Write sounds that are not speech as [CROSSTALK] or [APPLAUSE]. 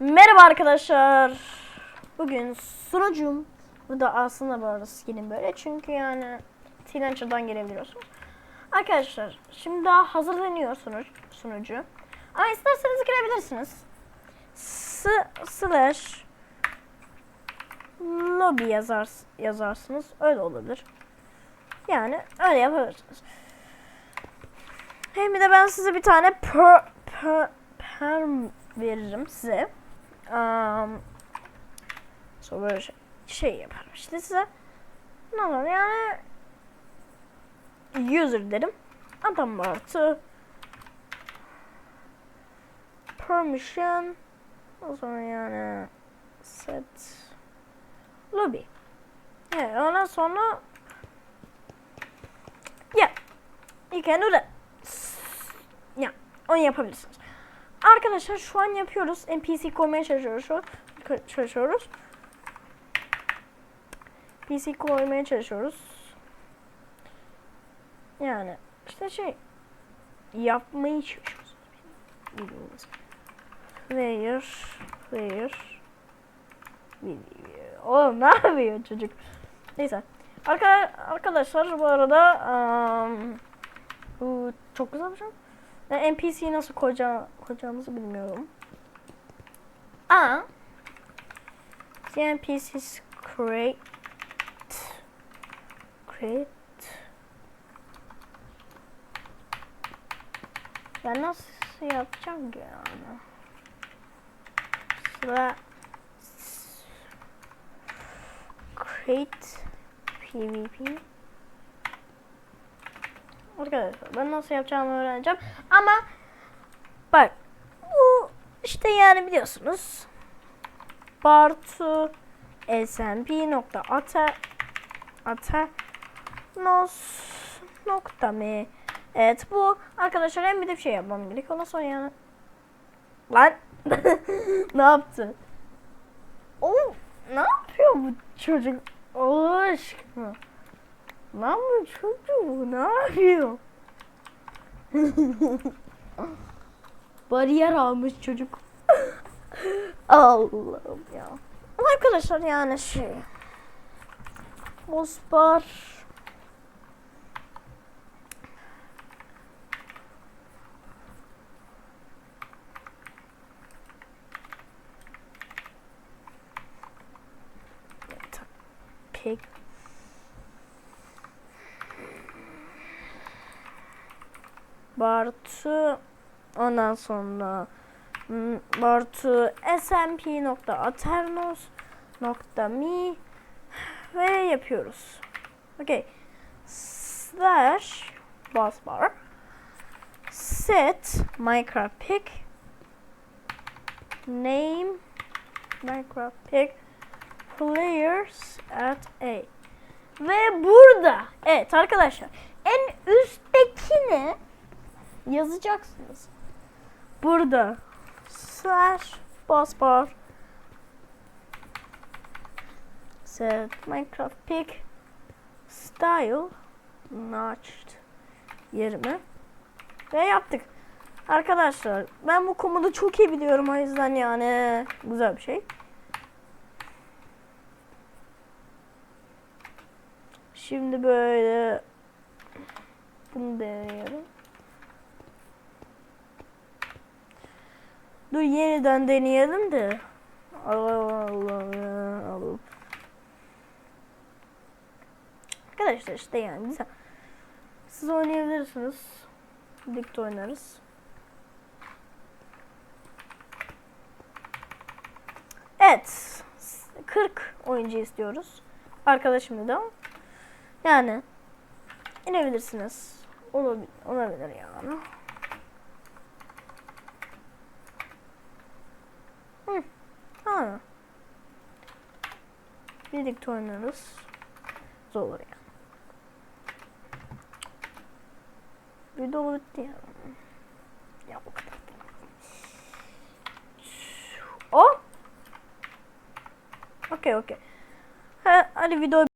Merhaba arkadaşlar. Bugün sunucum. Bu da aslında bu arada skinim böyle. Çünkü yani Teenager'dan gelebiliyorsunuz. Arkadaşlar şimdi daha hazırlanıyor sunucu. sunucu. Ama isterseniz girebilirsiniz. S slash lobby yazar, yazarsınız. Öyle olabilir. Yani öyle yapabilirsiniz. Hem de ben size bir tane per, per, perm veririm size. Um, sonra böyle şey, şey yaparım işte size. Ne olur yani user derim. Adam artı permission o zaman yani set lobby. Evet, ondan sonra yeah you can do that. Ya onu yapabilirsiniz. Arkadaşlar şu an yapıyoruz. NPC koymaya çalışıyoruz. Çalışıyoruz. PC koymaya çalışıyoruz. Yani işte şey yapmayı çalışıyoruz. Bildiğiniz. Player, player, video. Oğlum ne yapıyor çocuk? Neyse. Arka, arkadaşlar bu arada um, bu çok güzel bir şey. Ben NPC'yi nasıl koyacağım, koyacağımızı bilmiyorum. Aa. The NPC's create create Ben nasıl yapacağım ki yani? Sıra create PvP Arkadaşlar ben nasıl yapacağımı öğreneceğim. Ama bak bu işte yani biliyorsunuz Bartu smp nokta ata atanos nokta me Evet bu arkadaşlar hem bir de bir şey yapmam gerek. Ondan sonra yani lan [LAUGHS] ne yaptı? O ne yapıyor bu çocuk? Allah aşkına. Lan bu çocuğu ne yapıyor? Bariyer almış çocuk. Allah'ım ya. Ama arkadaşlar yani şey. Bosbar. Pek Bartu ondan sonra hmm, Bartu smp.aternos.me ve yapıyoruz. Okay. Slash bossbar set Minecraft pick name Minecraft pick players at A ve burada evet arkadaşlar en üsttekini yazacaksınız. Burada slash bossbar set minecraft pick style notched 20 ve yaptık. Arkadaşlar ben bu komodu çok iyi biliyorum o yüzden yani güzel bir şey. Şimdi böyle bunu deneyelim. Dur yeniden deneyelim de. Allah Allah. Allah. Arkadaşlar işte yani güzel. Siz oynayabilirsiniz. Birlikte oynarız. Evet. 40 oyuncu istiyoruz. Arkadaşım da. Yani inebilirsiniz. Olabilir, olabilir yani. Hı. Ha. Birlikte oynarız. Zor olur yani. Video bitti ya. Ya o kadar. O? Okey okey. Ha, hadi video